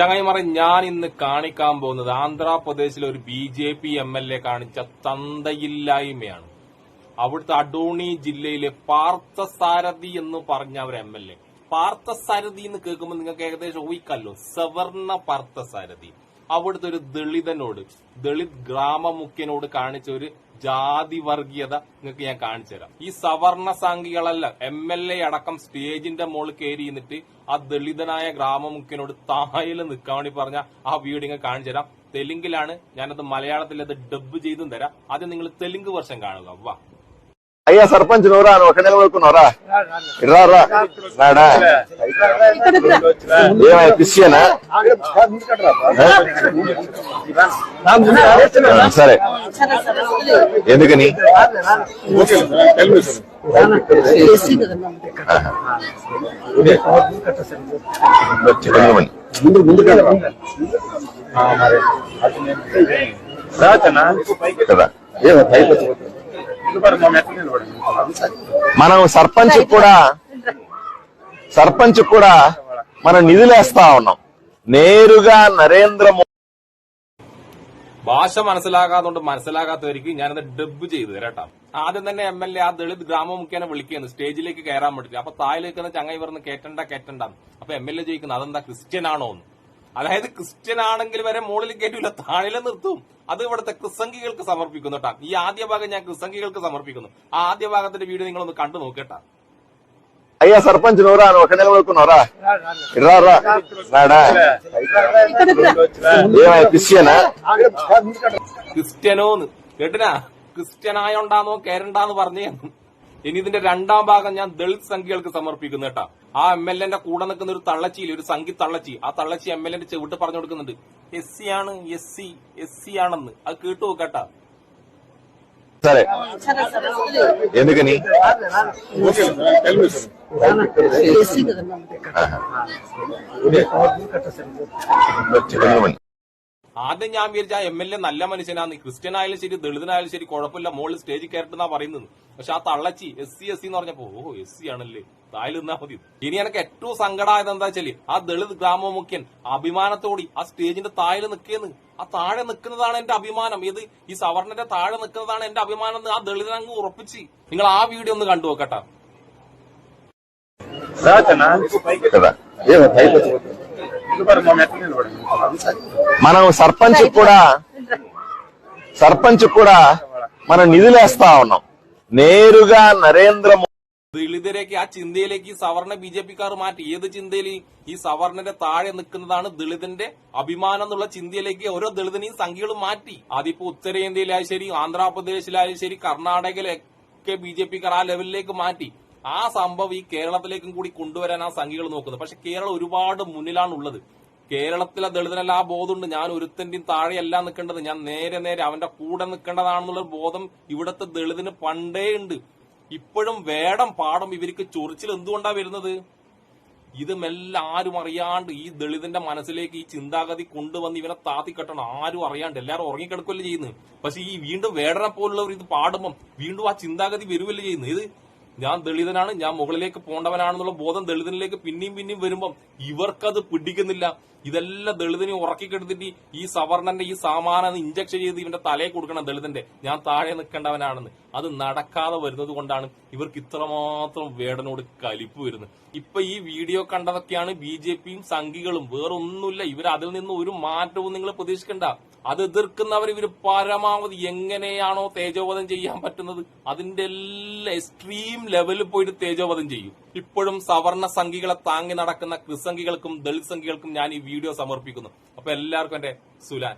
ചങ്ങായിമാറ ഞാൻ ഇന്ന് കാണിക്കാൻ പോകുന്നത് ആന്ധ്രാപ്രദേശിലെ ഒരു B J P M L A കാണിച്ച തന്തയില്ലായ്മയാണ്. അവിടുത്തെ അഡോണി ജില്ലയിലെ പാർത്ഥസാരഥി എന്ന് പറഞ്ഞ ഒരു എം എൽ എ. പാർത്ഥസാരഥി എന്ന് കേൾക്കുമ്പോൾ നിങ്ങൾക്ക് ഏകദേശം ഊഹിക്കല്ലോ സവർണ പാർത്ഥസാരഥി. അവിടുത്തെ ഒരു ദളിതനോട് ദളിത് ഗ്രാമമുഖ്യനോട് കാണിച്ച ഒരു ജാതി വർഗീയത നിങ്ങൾക്ക് ഞാൻ കാണിച്ചു തരാം. ഈ സവർണ സംഘികളെല്ലാം എം എൽ എ അടക്കം സ്റ്റേജിന്റെ മുകളിൽ കയറി നിന്നിട്ട് ആ ദളിതനായ ഗ്രാമമുഖ്യനോട് തായൽ നിൽക്കാൻ വേണ്ടി പറഞ്ഞ ആ വീഡിയോ ഇങ്ങനെ കാണിച്ചു തരാം. തെലുങ്കിലാണ് ഞാനത് മലയാളത്തിൽ അത് ഡബ് ചെയ്തും തരാം. ആദ്യം നിങ്ങൾ തെലുങ്ക് വർഷം കാണുക. വാ. అయ్యా సర్పంచ్ నువ్వురా నువ్వు ఒక నిలబడుకున్నావురా ఇట్రా రా నాడా ఏమయ్యా క్రిస్టియనా సరే ఎందుకని. ఎందుకని? కదా మనం సర్పంచ్ కూడా సర్పంచ్ కూడా మనం నిధులేస్తా ఉన్నాం నేరుగా నరేంద్ర మోదీ ഭാഷ മനസ്സിലാകാത്തോണ്ട് മനസ്സിലാകാത്തവർക്ക് ഞാനത് ഡബ് ചെയ്തു തരാം ആദ്യം തന്നെ എം എൽ എ ആ ദളിത് ഗ്രാമമുഖ്യനെ വിളിക്കുന്നു സ്റ്റേജിലേക്ക് കയറാൻ വേണ്ടിട്ട് അപ്പൊ താഴെ നിൽക്കുന്ന ചങ്ങായി പറഞ്ഞ് കേട്ടണ്ട കേട്ടണ്ട അപ്പൊ എം എൽ എ ചോദിക്കുന്നത് അതെന്താ ക്രിസ്ത്യൻ ആണോ എന്ന് അതായത് ക്രിസ്ത്യൻ ആണെങ്കിൽ വരെ മുകളിൽ കയറ്റൂല താഴെ നിർത്തും അത് ഇവിടുത്തെ ക്രിസംഗികൾക്ക് സമർപ്പിക്കുന്നു കേട്ടാ ഈ ആദ്യ ഭാഗം ഞാൻ ക്രിസംഗികൾക്ക് സമർപ്പിക്കുന്നു ആ ആദ്യ ഭാഗത്തിന്റെ വീഡിയോ നിങ്ങളൊന്ന് കണ്ടു നോക്കട്ടാ అయ్యా సర్పంచ్ నువ్వురా నువ్వు ఒక నిలబడుకున్నావురా ఇట్రా రా నాడా ఏమయ్యా క్రిస్టియనా ക്രിസ്ത്യനോന്ന് കേട്ടിനാ ക്രിസ്ത്യനായോണ്ടാന്നോ കേരണ്ടാന്ന് പറഞ്ഞു ഇനി ഇതിന്റെ രണ്ടാം ഭാഗം ഞാൻ ദളിത് സംഖ്യകൾക്ക് സമർപ്പിക്കുന്നു കേട്ടാ ആ എം എൽ എന്റെ കൂടെ നിൽക്കുന്ന ഒരു തള്ളച്ചിയിൽ ഒരു സംഖ്യ തള്ളച്ചി ആ തള്ളച്ചി എം എൽ എന്റെ ചെവിട്ട് പറഞ്ഞു കൊടുക്കുന്നുണ്ട് എസ് സി ആണ് എസ് സി എസ് സി ആണെന്ന് അത് കേട്ടു നോക്കട്ടാ సరే ఎందుకని ఆహా. ആദ്യം ഞാൻ വിചാരിച്ച എം എൽ എ നല്ല മനുഷ്യനാണ് ക്രിസ്ത്യനായാലും ശരി ദളിതനായാലും ശരി കുഴപ്പമില്ല. മോളിൽ സ്റ്റേജിൽ കയറിട്ടെന്നാ പറയുന്നത്. പക്ഷെ ആ തള്ളച്ചി എസ് സി എസ് സി എന്ന് പറഞ്ഞപ്പോ ഓഹോ എസ് സി ആണല്ലേ? തായിൽ നിന്നാ മതി. ഇനി എനിക്ക് ഏറ്റവും സങ്കടമായത് എന്താ വെച്ചാൽ ആ ദളിത് ഗ്രാമമുഖ്യൻ അഭിമാനത്തോടി ആ സ്റ്റേജിന്റെ താഴെ നിൽക്കുന്നു ആ താഴെ നിൽക്കുന്നതാണ് എന്റെ അഭിമാനം. ഇത് ഈ സവർണന്റെ താഴെ നിൽക്കുന്നതാണ് എന്റെ അഭിമാനം എന്ന് ആ ദളിതനങ്ങ് ഉറപ്പിച്ച്. നിങ്ങൾ ആ വീഡിയോ ഒന്ന് കണ്ടു നോക്കട്ടെ. మనం సర్పంచ్ కూడా సర్పంచ్ కూడా మనం నిధులేస్తా ఉన్నాం నేరుగా నరేంద్ర మోదీ ദളിതരേക്ക് ആ ചിന്തയിലേക്ക് ഈ സവർണ ബി ജെ പിക്കാർ മാറ്റി ഏത് ചിന്തയിൽ ഈ സവർണന്റെ താഴെ നിൽക്കുന്നതാണ് ദളിതന്റെ അഭിമാനം എന്നുള്ള ചിന്തയിലേക്ക് ഓരോ ദളിതനെയും സംഖ്യകളും മാറ്റി അതിപ്പോ ഉത്തരേന്ത്യയിലായാലും ശരി ആന്ധ്രാപ്രദേശിലായാലും ശരി കർണാടകയിലൊക്കെ ബി ജെ പിക്കാർ ആ ലെവലിലേക്ക് മാറ്റി ആ സംഭവം ഈ കേരളത്തിലേക്കും കൂടി കൊണ്ടുവരാൻ ആ സംഖ്യകൾ നോക്കുന്നത് പക്ഷെ കേരളം ഒരുപാട് മുന്നിലാണ് ഉള്ളത് കേരളത്തിലെ ദളിതനല്ല ആ ബോധമുണ്ട്. ഞാൻ ഒരുത്തന്റെയും താഴെയല്ല നിൽക്കേണ്ടത്. ഞാൻ നേരെ നേരെ അവന്റെ കൂടെ നിൽക്കേണ്ടതാണെന്നുള്ള ബോധം ഇവിടുത്തെ ദളിതിന് പണ്ടേ ഉണ്ട്. ഇപ്പോഴും വേടം പാടം. ഇവർക്ക് ചൊറിച്ചിൽ എന്തുകൊണ്ടാ വരുന്നത്? ഇത് ആരും അറിയാണ്ട് ഈ ദളിതന്റെ മനസ്സിലേക്ക് ഈ ചിന്താഗതി കൊണ്ടുവന്ന് ഇവനെ താത്തി കെട്ടണം. ആരും അറിയാണ്ട്. എല്ലാവരും ഉറങ്ങിക്കിടക്കുമല്ലേ ചെയ്യുന്നത്. പക്ഷെ ഈ വീണ്ടും വേടനെ പോലുള്ളവർ ഇത് പാടുമ്പം വീണ്ടും ആ ചിന്താഗതി വരുവല്ലേ ചെയ്യുന്നത്. ഇത് ഞാൻ ദളിതനാണ് ഞാൻ മുകളിലേക്ക് പോണ്ടവനാണെന്നുള്ള ബോധം ദളിതനിലേക്ക് പിന്നെയും പിന്നെയും വരുമ്പം ഇവർക്കത് പിടിക്കുന്നില്ല. ഇതെല്ലാം ദളിതനെ ഉറക്കിക്കെടുത്തിട്ട് ഈ സവർണന്റെ ഈ സാമാനം ഇഞ്ചക്ഷൻ ചെയ്ത് ഇവന്റെ തലയെ കൊടുക്കണം ദളിതന്റെ. ഞാൻ താഴെ നിൽക്കേണ്ടവനാണെന്ന്. അത് നടക്കാതെ വരുന്നത് കൊണ്ടാണ് ഇവർക്ക് ഇത്രമാത്രം വേടനോട് കലിപ്പ് വരുന്നത്. ഇപ്പൊ ഈ വീഡിയോ കണ്ടതൊക്കെയാണ് ബി ജെ പിയും സംഘികളും. വേറൊന്നുമില്ല. ഇവർ അതിൽ നിന്ന് ഒരു മാറ്റവും നിങ്ങൾ പ്രതീക്ഷിക്കണ്ട. അത് എതിർക്കുന്നവർ ഇവർ പരമാവധി എങ്ങനെയാണോ തേജോവധം ചെയ്യാൻ പറ്റുന്നത്? അതിന്റെ എല്ലാ എക്സ്ട്രീം ലെവലിൽ പോയിട്ട് തേജോവധം ചെയ്യും. ഇപ്പോഴും സവർണ സംഖികളെ താങ്ങി നടക്കുന്ന ക്രിസംഖികൾക്കും ദളിത് സംഖികൾക്കും ഞാൻ ഈ വീഡിയോ സമർപ്പിക്കുന്നു. അപ്പൊ എല്ലാവർക്കും എന്റെ സുലാൻ.